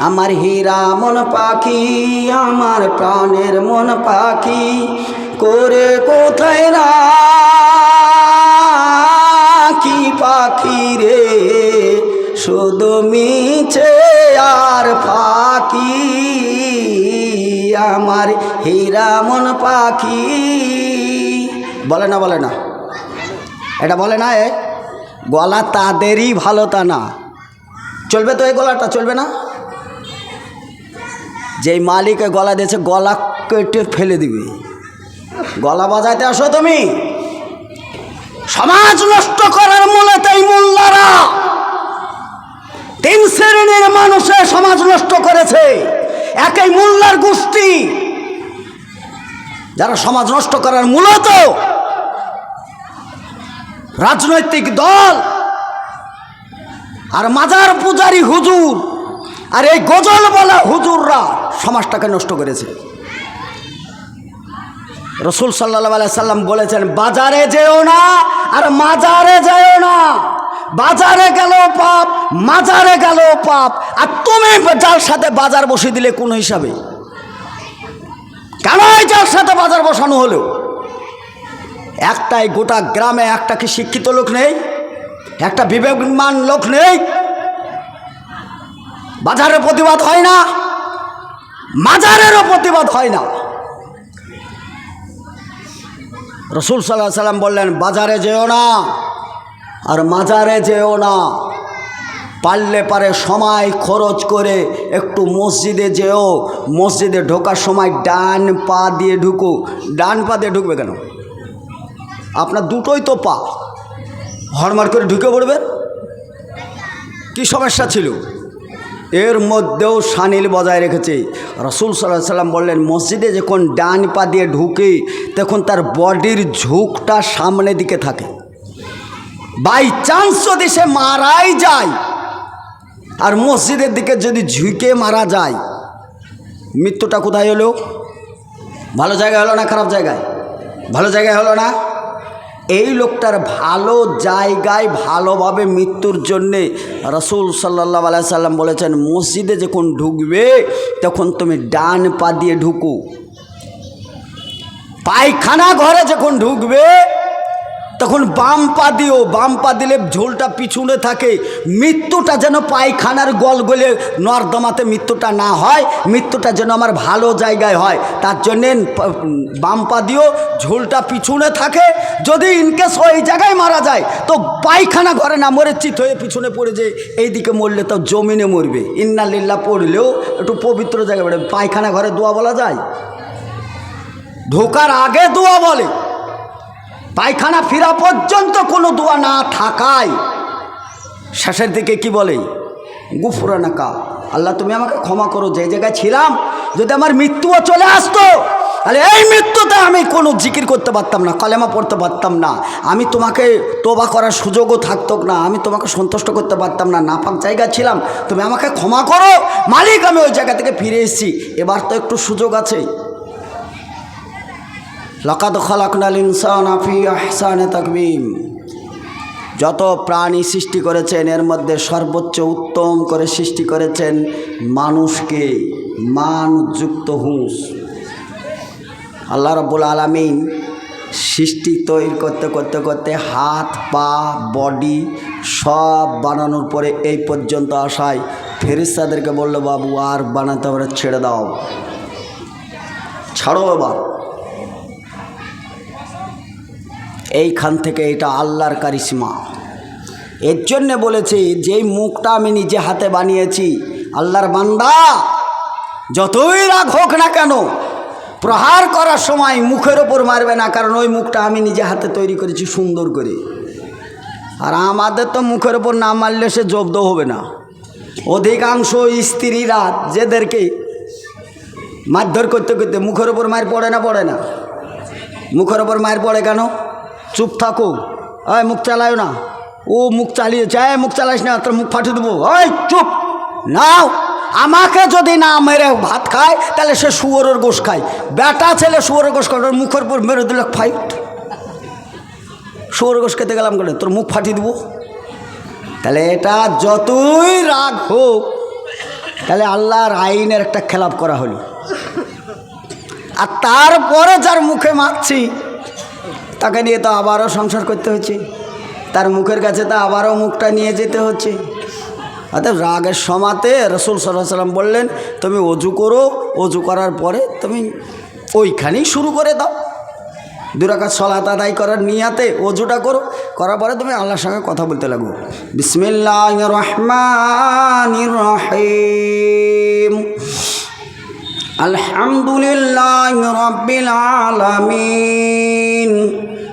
আমার হীরা মন পাখি, আমার প্রাণের মন পাখি, করে কোথায় রাখি পাখি রে? শুধু মিছে আর পাখি আমার হীরা মন পাখি। বলে না বলে না। এটা বলে না এ? গলা তাদেরই ভালো তা না। চলবে তো এই গলাটা, চলবে না? যেই মালিকে গলা দিয়েছে, গলা কেটে ফেলে দিবে। গলা বাজাইতে আসো তুমি। সমাজ নষ্ট করার মূলে তাই মোল্লারা। তিন শ্রেণির মানুষে সমাজ নষ্ট করেছে। একই মোল্লার গোষ্ঠী। যারা সমাজ নষ্ট করার মূলত রাজনৈতিক দল আর মাজার পূজারি হুজুর আর এই গজল বলা হুজুররা সমাজটাকে নষ্ট করেছে। রসুল সাল্লাহ সাল্লাম বলেছেন, বাজারে যেও না আর মাজারে যেও না। বাজারে গেল পাপ, মাজারে গেল পাপ। আর তুমি যার সাথে বাজার বসে দিলে কোন হিসাবে? কেন যার সাথে বাজার বসানো হলো? একটাই গোটা গ্রামে একটা কি শিক্ষিত লোক নেই? একটা বিবেকমান লোক নেই? বাজারের প্রতিবাদ হয় না, মাজারেরও প্রতিবাদ হয় না। রসুল সাল্লাহ সাল্লাম বললেন, বাজারে যেও না আর মাজারে যেও না। পারলে পারে সময় খরচ করে একটু মসজিদে যেও, মসজিদে ঢোকার সময় ডান পা দিয়ে ঢুকো। ডান পা দিয়ে ঢুকবে কেন? আপনার দুটোই তো পা। হরমার করে ঢুকে পড়বেন কি সমস্যা ছিল? এর মধ্যেও সানিল বজায় রেখেছে। রসুল সাল্লাহ সাল্লাম বললেন, মসজিদে যখন ডান পা দিয়ে ঢুকে, তখন তার বডির ঝুঁকটা সামনের দিকে থাকে। বাই চান্স যদি সে মারাই যায়, আর মসজিদের দিকে যদি ঝুঁকে মারা যায়, মৃত্যুটা কোথায় হলো? ভালো জায়গায় হলো না খারাপ জায়গায়? ভালো জায়গায় হলো না? এই লোকটার ভালো জায়গায় ভালোভাবে মৃত্যুর জন্যে রসুল সাল্লাহ আলাই সাল্লাম বলেছেন, মসজিদে যখন ঢুকবে, তখন তুমি ডান পা দিয়ে ঢুকো। পায়খানা ঘরে যখন ঢুকবে তখন বাম পা দিও বাম পা দিলে ঝোলটা পিছনে থাকে। মৃত্যুটা যেন পায়খানার গল গলে নর্দমাতে মৃত্যুটা না হয়, মৃত্যুটা যেন আমার ভালো জায়গায় হয়। তার জন্যে বাম পা দিও ঝোলটা পিছনে থাকে। যদি ইনকেস ওই জায়গায় মারা যায়, তো পায়খানা ঘরে না, মরে চিত হয়ে পিছনে পড়ে যে এইদিকে মরলে তো জমিনে মরবে। ইন্না লিল্লা পড়লেও একটু পবিত্র জায়গায় পায়খানা ঘরে দোয়া বলা যায়? ঢোকার আগে দোয়া বলে। পায়খানা ফেরা পর্যন্ত কোনো দোয়া না থাকায় শেষের দিকে কি বলে? গুফুরানা কা আল্লাহ তুমি আমাকে ক্ষমা করো, যে জায়গায় ছিলাম, যদি আমার মৃত্যুও চলে আসতো, তাহলে এই মৃত্যুতে আমি কোনো জিকির করতে পারতাম না, কলেমা পড়তে পারতাম না, আমি তোমাকে তোবা করার সুযোগও থাকতো না, আমি তোমাকে সন্তুষ্ট করতে পারতাম না, নাপাক জায়গা ছিলাম, তুমি আমাকে ক্ষমা করো, মালিক, আমি ওই জায়গা থেকে ফিরে এসেছি, এবার তো একটু সুযোগ আছে। লকাত খলাকনাল ইনসান আফি আহসানে তাকবিম। যত প্রাণী সৃষ্টি করেছেন, এর মধ্যে সর্বোচ্চ উত্তম করে সৃষ্টি করেছেন মানুষকে মানযুক্ত হুঁস আল্লাহ রব্বুল আলমিন সৃষ্টি তৈরি করতে করতে করতে হাত, পা, বডি সব বানানোর পরে এই পর্যন্ত আসায় ফেরিস্তাদেরকে বলল, বাবু, আর বানাতে পারে ছেড়ে দাও। ছাড়ো এবার। এইখান থেকে এটা আল্লাহর কারিশমা। এর জন্যে বলেছি, যেই মুখটা আমি নিজে হাতে বানিয়েছি, আল্লাহর বান্দা, যতই রাগ হোক না কেন, প্রহার করার সময় মুখের ওপর মারবে না, কারণ ওই মুখটা আমি নিজে হাতে তৈরি করেছি সুন্দর করে। আর আমাদের তো মুখের ওপর না মারলে সে জব্দ হবে না। অধিকাংশ স্ত্রীরা যেদেরকে মারধর করতে করতে মুখের ওপর মার পড়ে না পড়ে না। মুখের ওপর মার পড়ে কেন? চুপ থাকো। ওই মুখ চালায় না। ও মুখ চালিয়ে চায় মুখ চালাইস না, তোর মুখ ফাটিয়ে দেবো। ওই চুপ। নাও। আমাকে যদি না মেরে ভাত খায়, তাহলে সে শুয়োরের গোশ খায়। বেটা ছেলে শুয়োরের গোশ খায় মুখের উপর মেরে দিল ফাইট শুয়োরের গোশ খেতে গেলাম করে তোর মুখ ফাটিয়ে দেবো। তাহলে এটা যতই রাগ হোক, তাহলে আল্লাহর আইনের একটা খেলাপ করা হলো। আর তারপরে যার মুখে মারছি তাকে নিয়ে তো আবারও সংসার করতে হচ্ছে। তার মুখের কাছে তো আবারও মুখটা নিয়ে যেতে হচ্ছে। অর্থাৎ রাগের সমাতে রসুল সাল্লাম বললেন, তুমি অজু করো, অজু করার পরে তুমি ওইখানেই শুরু করে দাও। দুরাকাত সলাত আদায় করার নিয়াতে অজুটা করো, করার পরে তুমি আল্লাহর সঙ্গে কথা বলতে লাগো। বিসমিল্লাহ রহমান রহিম। আলহামদুলিল্লাহ রব্বিল আলামিন।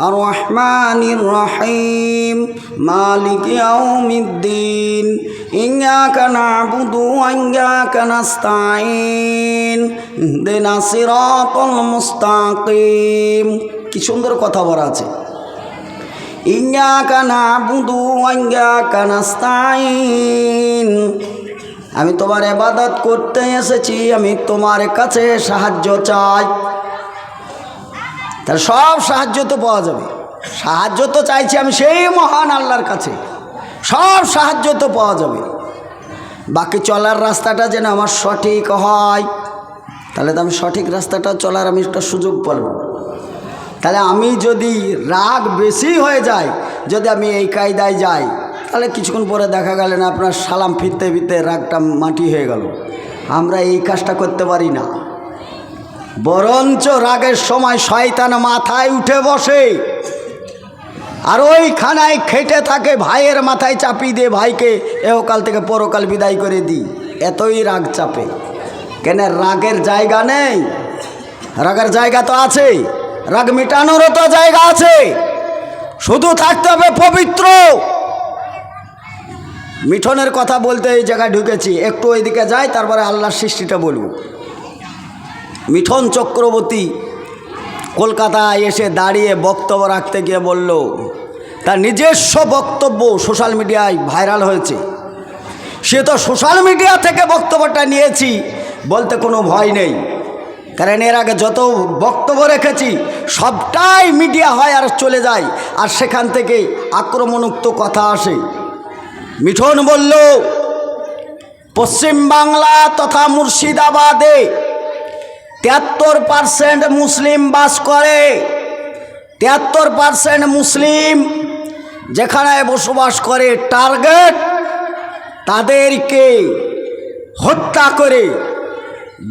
الرحمن الرحيم مالك يوم الدين إياك نعبد وإياك نستعين اهدنا الصراط المستقيم কি সুন্দর কথা বলা আছে ইয়াকা নাবুদু ওয়াইয়াকা নাস্তাইন আমি তোমার ইবাদত করতে এসেছি আমি তোমার কাছে সাহায্য চাই তাহলে সব সাহায্য তো পাওয়া যাবে। সাহায্য তো চাইছি আমি সেই মহান আল্লাহর কাছে। সব সাহায্য তো পাওয়া যাবে। বাকি চলার রাস্তাটা যেন আমার সঠিক হয়, তাহলে তো আমি সঠিক রাস্তাটা চলার আমি একটা সুযোগ পাব। তাহলে আমি যদি রাগ বেশি হয়ে যায় যদি আমি এই কায়দায় যাই, তাহলে কিছুক্ষণ পরে দেখা গেল না আপনার সালাম ফিরতে ফিরতে রাগটা মাটি হয়ে গেল। আমরা এই কাজটা করতে পারি না। বরঞ্চ রাগের সময় শয়তান মাথায় উঠে বসে। আর ওইখানায় খেটে থাকে, ভাইয়ের মাথায় চাপিয়ে দিয়ে ভাইকে, এহকাল থেকে পরকাল বিদায় করে দিই এতই রাগ চাপে। কেন রাগের জায়গা নেই? রাগের জায়গা তো আছে। রাগ মেটানোরও তো জায়গা আছে। শুধু থাকতে হবে পবিত্র। মিঠনের কথা বলতে এই জায়গায় ঢুকেছি। একটু ওইদিকে যাই, তারপরে আল্লাহর সৃষ্টিটা বলব। মিঠন চক্রবর্তী কলকাতায় এসে দাঁড়িয়ে বক্তব্য রাখতে গিয়ে বলল, তার নিজস্ব বক্তব্য সোশ্যাল মিডিয়ায় ভাইরাল হয়েছে। সে তো সোশ্যাল মিডিয়া থেকে বক্তব্যটা নিয়েছি, বলতে কোনো ভয় নেই। কারণ এর আগে যত বক্তব্য রেখেছি, সবটাই মিডিয়া হয় আর চলে যায়, আর সেখান থেকে আক্রমণোক্ত কথা আসে। মিঠন বলল পশ্চিমবাংলা তথা মুর্শিদাবাদে তিয়াত্তর পারসেন্ট মুসলিম বাস করে। তিয়াত্তর পারসেন্ট মুসলিম যেখানে বসবাস করে টার্গেট তাদেরকে হত্যা করে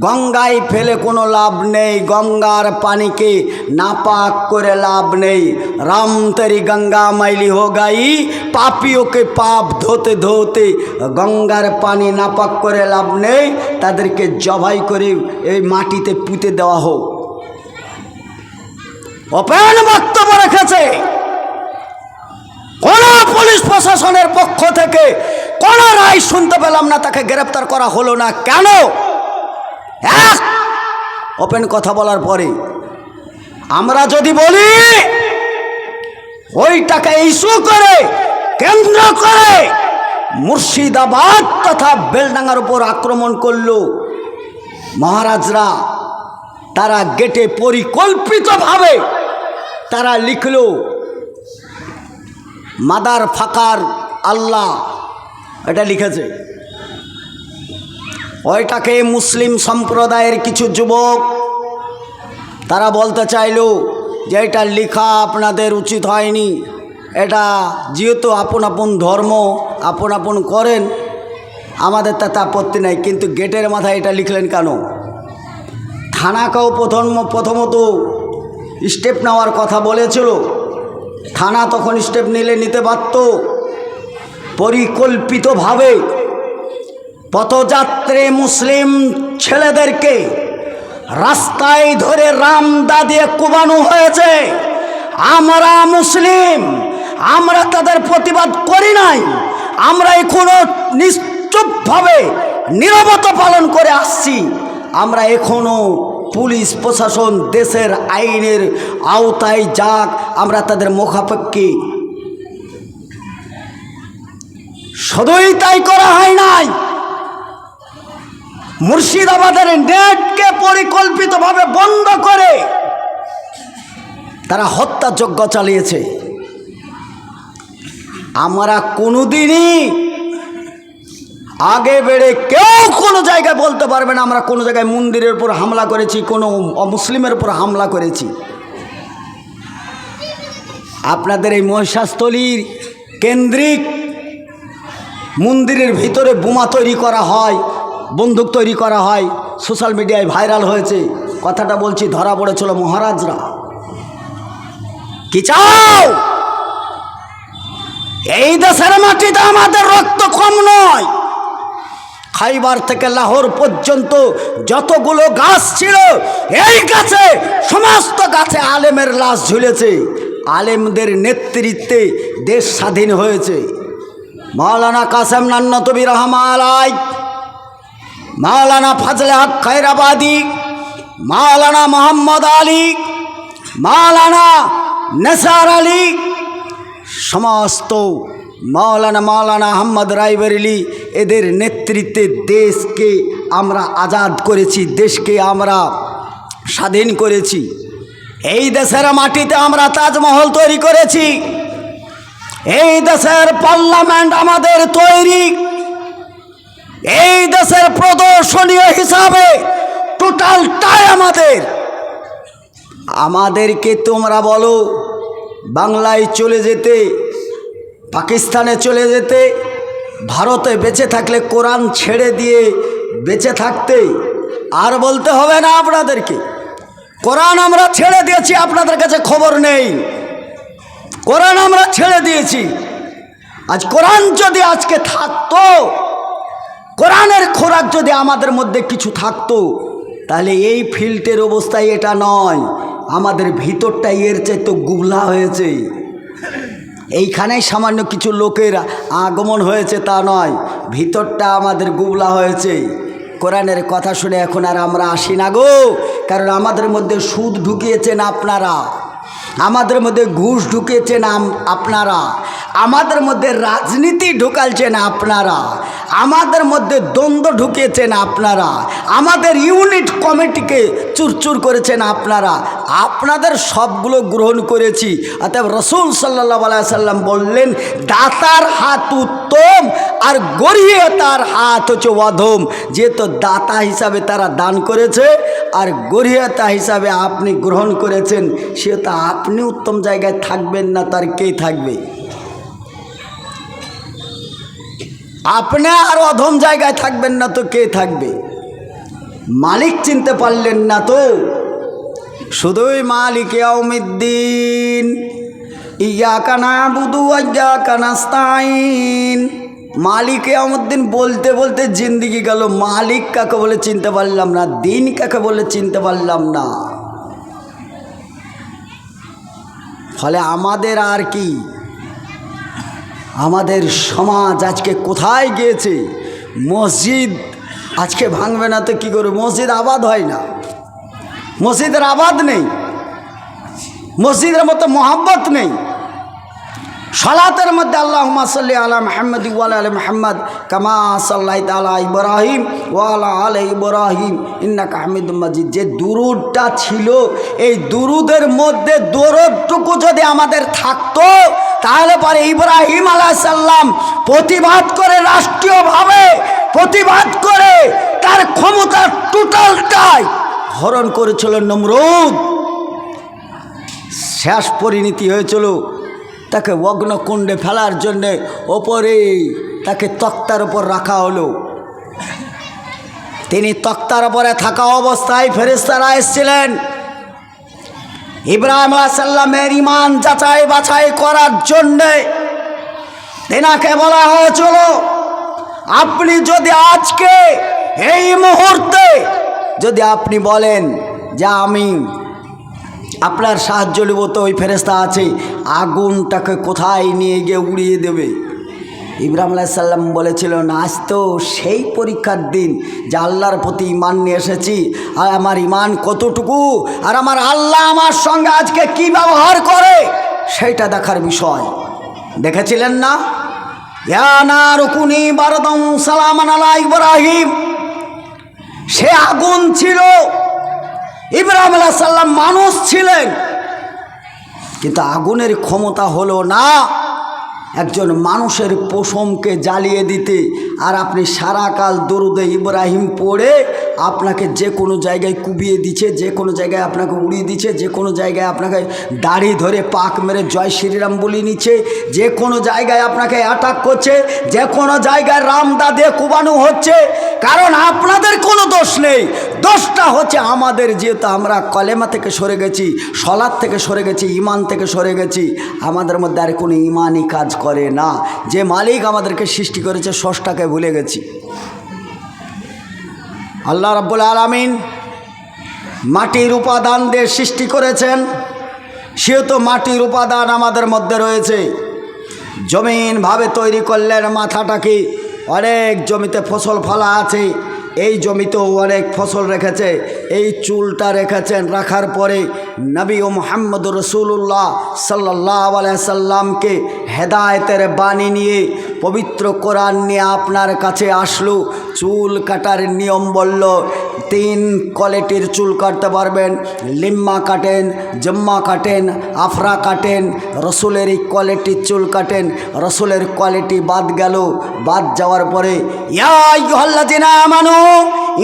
গঙ্গায় ফেলে কোনো লাভ নেই, গঙ্গার পানিকে নাপাক করে লাভ নেই। রাম তেরি গঙ্গা মাইলি হো গাই পাপিওকে পাপ ধোতে ধোতে গঙ্গার পানি নাপাক করে লাভ নেই, তাদেরকে জবাই করে এই মাটিতে পুঁতে দেওয়া হোক। ওপেন বক্তব্য রেখেছে। কোন পুলিশ প্রশাসনের পক্ষ থেকে কোন রায় শুনতে পেলাম না, তাকে গ্রেপ্তার করা হলো না। কেন? ওপেন কথা বলার পরে, আমরা যদি বলি ওই টাকা ইস্যু করে, কেন্দ্র করে, মুর্শিদাবাদ তথা বেলডাঙ্গার উপর আক্রমণ করল, মহারাজরা তারা গেটে পরিকল্পিতভাবে তারা লিখল, মাদার ফাকার আল্লাহ, এটা লিখেছে। ওইটাকে মুসলিম সম্প্রদায়ের কিছু যুবক, তারা বলতে চাইল যে এটা লেখা আপনাদের উচিত হয়নি। এটা যেহেতু আপন আপন ধর্ম, আপন আপন করেন, আমাদের তাতে আপত্তি নাই, কিন্তু গেটের মাথায় এটা লিখলেন কেন? থানাকেও প্রথম, প্রথমত স্টেপ নেওয়ার কথা বলেছিল। থানা তখন স্টেপ নিলে নিতে পারত। পরিকল্পিতভাবে পথযাত্রী মুসলিম ছেলেদেরকে রাস্তায় ধরে রামদা দিয়ে কুবানো হয়েছে। আমরা মুসলিম, আমরা তাদের প্রতিবাদ করি নাই। আমরা এখনও নিশ্চুপভাবে নিরবতা পালন করে আসছি। আমরা এখনও পুলিশ, প্রশাসন, দেশের আইনের আওতায় যাক, আমরা তাদের মুখাপেক্ষি। শুধুই তাই করা হয় নাই। মুর্শিদাবাদের নেটকে পরিকল্পিতভাবে বন্ধ করে তারা হত্যাযজ্ঞ চালিয়েছে। আমরা কোনোদিনই আগে বেড়ে কেউ কোনো জায়গায় বলতে পারবে না, আমরা কোনো জায়গায় মন্দিরের উপর হামলা করেছি, কোনো মুসলিমের উপর হামলা করেছি। আপনাদের এই মহিষাস্থলীর কেন্দ্রিক মন্দিরের ভিতরে বোমা তৈরি করা হয়। বন্দুক তৈরি করা হয় সোশ্যাল মিডিয়ায় ভাইরাল হয়েছে। কথাটা বলছি, ধরা পড়েছিল মহারাজরা। কি চাও? এই দেশের মাটিতে আমাদের রক্ত কম নয়। খাইবার থেকে লাহোর পর্যন্ত যতগুলো গাছ ছিল, এই গাছে সমস্ত গাছে আলেমের লাশ ঝুলেছে। আলেমদের নেতৃত্বে দেশ স্বাধীন হয়েছে। মাওলানা কাসেম নান্নতবি রহমালাই মাওলানা ফজলে হক মাওলানা মোহাম্মদ আলী, মাওলানা নেসার আলী, সমস্ত মাওলানা মাওলানা আহম্মদ রায়বেরেলি এদের নেতৃত্বে দেশকে আমরা আজাদ করেছি, দেশকে আমরা স্বাধীন করেছি। এই দেশের মাটিতে আমরা তাজমহল তৈরি করেছি। এই দেশের পার্লামেন্ট আমাদের তৈরি। এই দেশের প্রদর্শনীয় হিসাবে টোটালটাই আমাদের। আমাদেরকে তোমরা বলো, বাংলায় চলে যেতে, পাকিস্তানে চলে যেতে, ভারতে বেঁচে থাকলে কোরআন ছেড়ে দিয়ে বেঁচে থাকতে আর বলতে হবে না আপনাদেরকে। কোরআন আমরা ছেড়ে দিয়েছি, আপনাদের কাছে খবর নেই। কোরআন আমরা ছেড়ে দিয়েছি। আজ কোরআন যদি আজকে থাকতো কোরআনের খোরাক যদি আমাদের মধ্যে কিছু থাকতো, তাহলে এই ফিল্টের অবস্থায় এটা নয়। আমাদের ভিতরটা এর চাইতে গুবলা হয়েছে। এইখানেই সামান্য কিছু লোকের আগমন হয়েছে তা নয়, ভিতরটা আমাদের গুবলা হয়েছে। কোরআনের কথা শুনে এখন আর আমরা আসি না গো, কারণ আমাদের মধ্যে সুদ ঢুকিয়েছেন আপনারা। আমাদের মধ্যে ঘুষ ঢুকিয়েছেন আম- আপনারা। আমাদের মধ্যে রাজনীতি ঢুকালছেন আপনারা। আমাদের মধ্যে দ্বন্দ্ব ঢুকিয়েছেন আপনারা। আমাদের ইউনিট কমিটিকে চুরচুর করেছেন আপনারা। আপনাদের সবগুলো গ্রহণ করেছি। অতএব রসুল সাল্লাহ সাল্লাম বললেন, দাতার হাত উত্তম আর গড়িয়ে তার হাত হচ্ছে অধম। যেহেতু দাতা হিসাবে তারা দান করেছে, আর গরিয়তা হিসাবে আপনি গ্রহণ করেছেন সে তো আপনি উত্তম জায়গায় থাকবেন না, তার কে থাকবে? আপনি আর অধম জায়গায় থাকবেন না, তো কে থাকবে? মালিক চিনতে পারলেন না তো। শুধুই মালিক ইয়াউমিদ্দিন। ইয়া কানা বুধু ইয়া কানাস্তাইন মালিক বলতে বলতে জিন্দিগি গেল। মালিক কাকে বলে চিনতে পারলাম না, দিন কাকে বলে চিনতে পারলাম না। ফলে আমাদের আর কি? আমাদের সমাজ আজকে কোথায় গিয়েছে? মসজিদ আজকে ভাঙবে না তো কী করবে? মসজিদ আবাদ হয় না। মসজিদের আবাদ নেই। মসজিদের মতো মোহাব্বত নেই। সালাতের মধ্যে আল্লাহ সাল্লি আলা মাহমদ ওয়াল আল মাহমদ কামা সাল্লাহ তালা ইব্রাহিম ওয়ালা আল ইব্রাহিম ইন্না হামিদ মাজিদ। যে দুরুদটা ছিল, এই দুরুদের মধ্যে দরদটুকু যদি আমাদের থাকতো, তাহলে পরে ইব্রাহিম আলাহ সাল্লাম প্রতিবাদ করে রাষ্ট্রীয়ভাবে প্রতিবাদ করে তার ক্ষমতা টোটালটাই হরণ করেছিল নমরুদ। শেষ পরিণতি হয়েছিল তাকে অগ্নকুণ্ডে ফেলার জন্যে ওপরে তাকে তক্তার ওপর রাখা হলো। তিনি তক্তার ওপরে থাকা অবস্থায় ফেরেস্তারা এসেছিলেন। ইব্রাহিম সাল্লামের ইমান যাচাই বাছাই করার জন্যে তেনাকে বলা হয়েছিল, আপনি যদি আজকে এই মুহূর্তে যদি আপনি বলেন যে আমি আপনার সাহায্য নেব তো, ওই ফেরেস্তা আছে। আগুনটাকে কোথায় নিয়ে গিয়ে উড়িয়ে দেবে? ইব্রাহিম সাল্লাম বলেছিলেন আজ তো সেই পরীক্ষার দিন যে আল্লাহর প্রতি ইমান নিয়ে এসেছি। আর আমার ইমান কতটুকু? আর আমার আল্লাহ আমার সঙ্গে আজকে কি ব্যবহার করে? সেইটা দেখার বিষয়। দেখেছিলেন না? রুকুনি বারদম সালামান আলা ইব্রাহিম। সে আগুন ছিল। ইব্রাহিম আলাহ সাল্লাম মানুষ ছিলেন। কিন্তু আগুনের ক্ষমতা হলো না। একজন মানুষের পোষমকে জ্বালিয়ে দিতে আর আপনি সারাকাল দরুদে ইব্রাহিম পড়ে আপনাকে যে কোনো জায়গায় কুবিয়ে দিচ্ছে যে কোনো জায়গায় আপনাকে উড়িয়ে দিচ্ছে যে কোনো জায়গায় আপনাকে দাড়ি ধরে পাক মেরে জয় শ্রীরাম বলি নিচ্ছে, যে কোনো জায়গায় আপনাকে অ্যাটাক করছে, যে কোনো জায়গায় রামদা দিয়ে কুবানো হচ্ছে। কারণ আপনাদের কোনো দোষ নেই। দোষটা হচ্ছে আমাদের যেহেতু আমরা কলেমা থেকে সরে গেছি সলাদ থেকে সরে গেছি ইমান থেকে সরে গেছি, আমাদের মধ্যে আর কোনো ইমানই কাজ করে না। যে মালিক আমাদেরকে সৃষ্টি করেছে ষষ্ঠাকে ভুলে গেছি। আল্লাহ রাব্বুল আলামিন মাটির উপাদান দিয়ে সৃষ্টি করেছেন। সেহেতু মাটির উপাদান আমাদের মধ্যে রয়েছে। জমিনভাবে তৈরি করলেন মাথাটাকে অনেক জমিতে ফসল ফলা আছে। এই জমিতেও অনেক ফসল রেখেছে, এই চুলটা রেখেছেন রাখার পরে নবী ও মোহাম্মদ রসুল্লাহ সাল্লাহ সাল্লামকে হেদায়তের বাণী নিয়ে, পবিত্র কোরআন নিয়ে আপনার কাছে আসলো, চুল কাটার নিয়ম বলল তিন কোয়ালিটির চুল কাটতে পারবেন। লিম্মা কাটেন, জম্মা কাটেন, আফরা কাটেন রসুলের এই কোয়ালিটির চুল কাটেন, রসুলের কোয়ালিটি বাদ গেল। বাদ যাওয়ার পরে মানু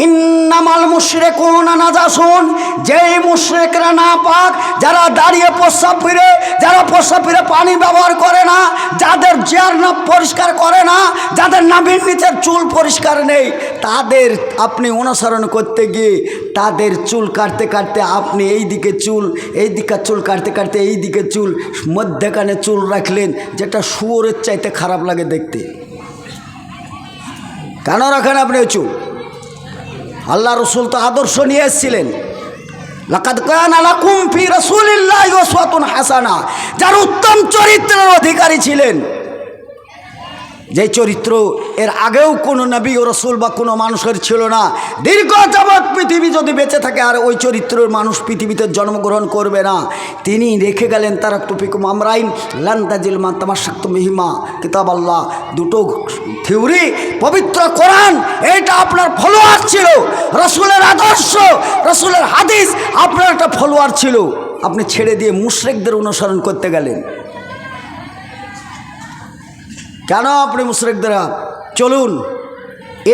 ইন্নামাল মুশরেকুন নাজাসুন, যেই মুশরেকরা না পাক যারা দাঁড়িয়ে প্রস্রাব ফিরে, যারা প্রস্রাব ফিরে পানি ব্যবহার করে না, যাদের চেয়ার না পরিষ্কার করে না, যাদের নাভির নিচের চুল পরিষ্কার নেই, তাদের আপনি অনুসরণ করতে গিয়ে তাদের চুল কাটতে কাটতে আপনি এই দিকে চুল এই দিকে চুল কাটতে কাটতে এই দিকে চুল, মধ্যেখানে চুল রাখলেন, যেটা শুয়োরের চাইতে খারাপ লাগে দেখতে। কেন রাখেন আপনি চুল? আল্লাহ রসুল তো আদর্শ নিয়ে এসেছিলেন। যার উত্তম চরিত্রের অধিকারী ছিলেন। যে চরিত্র এর আগেও কোনো নবী ও রসুল বা কোনো মানুষের ছিল না। দীর্ঘ যাবৎ পৃথিবী যদি বেঁচে থাকে, আর ওই চরিত্রের মানুষ পৃথিবীতে জন্মগ্রহণ করবে না। তিনি রেখে গেলেন তারা টুপিকুম আমরাইন লান্তাজিল মা তামার শাক্ত মিহিমা, কিতাব আল্লাহ। দুটো থিওরি, পবিত্র কোরআন এইটা আপনার ফলোয়ার ছিল। রসুলের আদর্শ, রসুলের হাদিস আপনার একটা ফলোয়ার ছিল। আপনি ছেড়ে দিয়ে মুশরেকদের অনুসরণ করতে গেলেন। কেন আপনি মুশরেকদের? চলুন,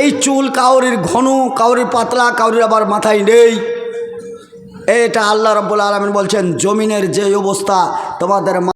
এই চুল কাউরির ঘন, কাউরির পাতলা, কাউরির আবার মাথায় নেই। এটা আল্লাহ রব্বুল আলমিন বলছেন, জমিনের যে অবস্থা তোমাদের